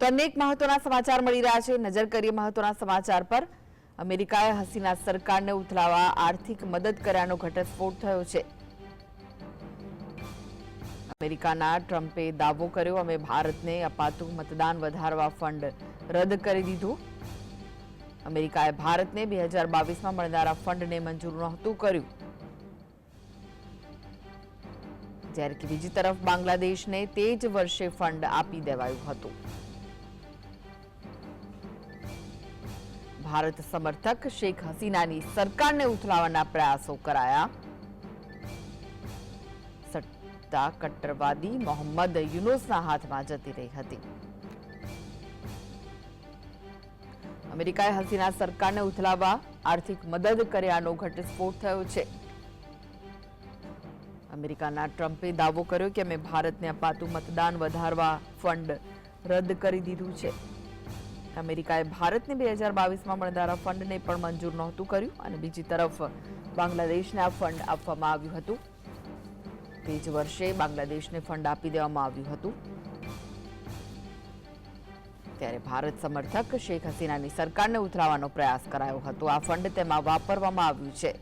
તો અનેક મહત્વના સમાચાર મળી રહ્યા છે. નજર કરીએ મહત્વના સમાચાર પર. અમેરિકાએ હસીના સરકારને ઉથલાવવા આર્થિક મદદ કર્યાનો ઘટસ્ફોટ થયો છે. અમેરિકાના ટ્રમ્પે દાવો કર્યો, અમે ભારતને અપાતું મતદાન વધારવા ફંડ રદ કરી દીધું. અમેરિકાએ ભારતને બે હજાર બાવીસમાં મળનારા ફંડને મંજૂર નહોતું કર્યું. જ્યારે કે બીજી તરફ બાંગ્લાદેશને તે જ વર્ષે ફંડ આપી દેવાયું હતું. ભારત સમર્થક શેખ હસીનાની સરકારને ઉથલાવવાના પ્રયાસો કરાયા. સત્તા કટ્ટરવાદી મોહમ્મદ યુનુસના હાથમાં જતી રહી હતી. અમેરિકાએ હસીના સરકારને ઉથલાવવા આર્થિક મદદ કર્યાનો ઘટસ્ફોટ થયો છે. અમેરિકાના ટ્રમ્પે દાવો કર્યો કે અમે ભારતને અપાતું મતદાન વધારવા ફંડ રદ કરી દીધું છે. અમેરિકાએ ભારતને બે હજાર બાવીસમાં મળનારા ફંડને પણ મંજૂર નહોતું કર્યું અને બીજી તરફ બાંગ્લાદેશને આ ફંડ આપવામાં આવ્યું હતું. તે જ વર્ષે બાંગ્લાદેશને ફંડ આપી દેવામાં આવ્યું હતું. ત્યારે ભારત સમર્થક શેખ હસીનાની સરકારને ઉથરાવવાનો પ્રયાસ કરાયો હતો. આ ફંડ તેમાં વાપરવામાં આવ્યું છે.